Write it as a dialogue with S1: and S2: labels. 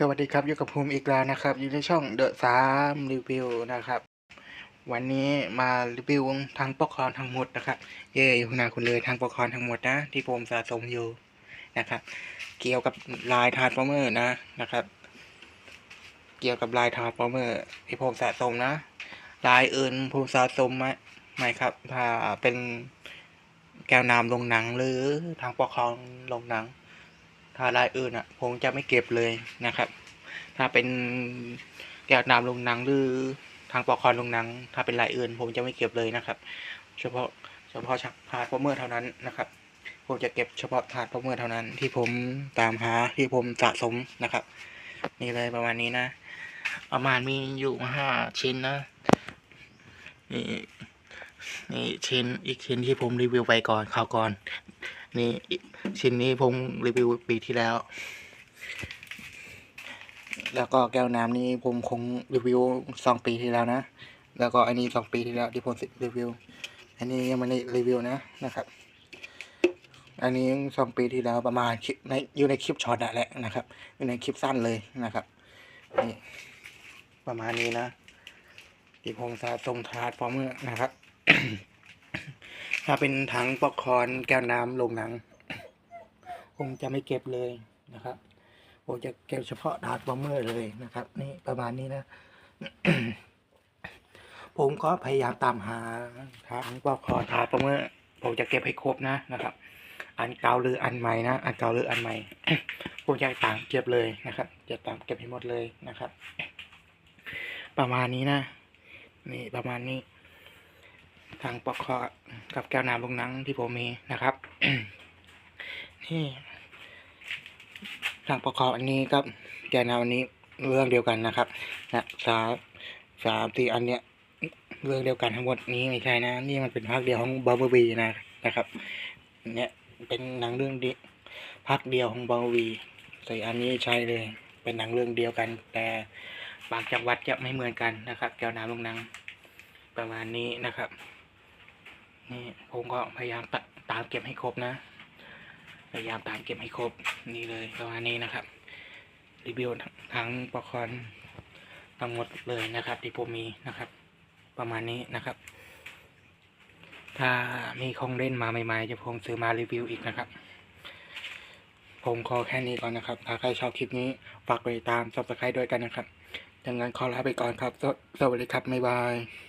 S1: สวัสดีครับอยู่กับภูมิอีกแล้วนะครับ อยู่ในช่องเดอะสามรีวิวนะครับ วันนี้มารีวิวทางปกครองทั้งหมดนะครับ เย่อยู่หนาคุณเลยทางปกครองทั้งหมดนะ ที่ผมสะสมอยู่นะครับ เกี่ยวกับลายทาร์ฟอร์เมอร์นะนะครับ เกี่ยวกับลายทาร์ฟอร์เมอร์ที่ผมสะสมนะ ลายอื่นผมสะสมไหมไม่ครับ ถ้าเป็นแก้วน้ำลงหนังหรือทางปกครองลงหนัง ถ้าลายอื่นอะ ผมจะไม่เก็บเลยนะครับ ถ้าเป็นแก้วน้ำลงนังหรือทางปอกคอนลงนัง ถ้าเป็นลายอื่น ผมจะไม่เก็บเลยนะครับ เฉพาะเฉพาะถาดพอเมอร์เท่านั้นนะครับผมจะเก็บเฉพาะถาดพอเมอร์เท่านั้น ที่ผมตามหาที่ผมสะสมนะครับนี่เลยประมาณนี้นะประมาณมีอยู่ห้าชิ้นนะนี่นี่ชิ้นอีกชิ้นที่ผมรีวิวไปก่อนข่าวก่อน นี่ชิ้นนี้ผมรีวิวปีที่แล้ว แล้วก็แก้วน้ำนี้ผมคงรีวิวสองปีที่แล้วนะ แล้วก็อันนี้สองปีที่แล้วที่ผมรีวิว อันนี้ยังไม่ได้รีวิวนะนะครับ อันนี้สองปีที่แล้วประมาณคลิปในอยู่ในคลิปช็อตอะแหละนะครับอยู่ในคลิปสั้นเลยนะครับนี่ประมาณนี้นะที่ผมสะสมทาร์ดฟอร์เมอร์นะครับ ถ้าเป็นถังป๊อปคอนแก้วน้ำลงหนังผมจะไม่เก็บเลยนะครับผมจะเก็บเฉพาะถาดฟอร์เมอร์เลยนะครับ นี่ประมาณนี้นะ ผมก็พยายามตามหาถังป๊อปคอนถาดฟอร์เมอร์ผมจะเก็บให้ครบนะนะครับ อันเก่าหรืออันใหม่นะอันเก่าหรืออันใหม่ผมจะตามเก็บเลยนะครับ จะตามเก็บให้หมดเลยนะครับ ประมาณนี้นะ นี่ประมาณนี้ ทางปอกคอกับแก้วน้ำลงนังที่ผมมีนะครับ นี่ทางปอกคออันนี้กับแก้วน้ำอันนี้เรื่องเดียวกันนะครับนะสามสามสี่อันเนี้ยเรื่องเดียวกันทั้งหมดนี้ไม่ใช่นะ นี่มันเป็นภาคเดียวของบ u บ b l e บีนะนะครับ เนี่ยเป็นหนังเรื่องเดียวภาคเดียวของบ u บ b l e บีส่อันนี้ใช่เลยเป็นหนังเรื่องเดียวกัน แต่บางจังหวัดจะไม่เหมือนกันนะครับ แก้วน้ำลงนังประมาณนี้นะครับ นี่ผมก็พยายามตามเก็บให้ครบนะ พยายามตามเก็บให้ครบนี่เลยประมาณนี้นะครับ รีวิวทั้งปกรณ์ทั้งหมดเลยนะครับ ที่ผมมีนะครับ ประมาณนี้นะครับ ถ้ามีของเล่นมาใหม่ๆจะผมซื้อมารีวิวอีกนะครับ ผมขอแค่นี้ก่อนนะครับ ถ้าใครชอบคลิปนี้ฝากกดติดตาม subscribe ด้วยกันนะครับดังนั้นขอลาไปก่อนครับสสวัสดีครับบ๊ายบาย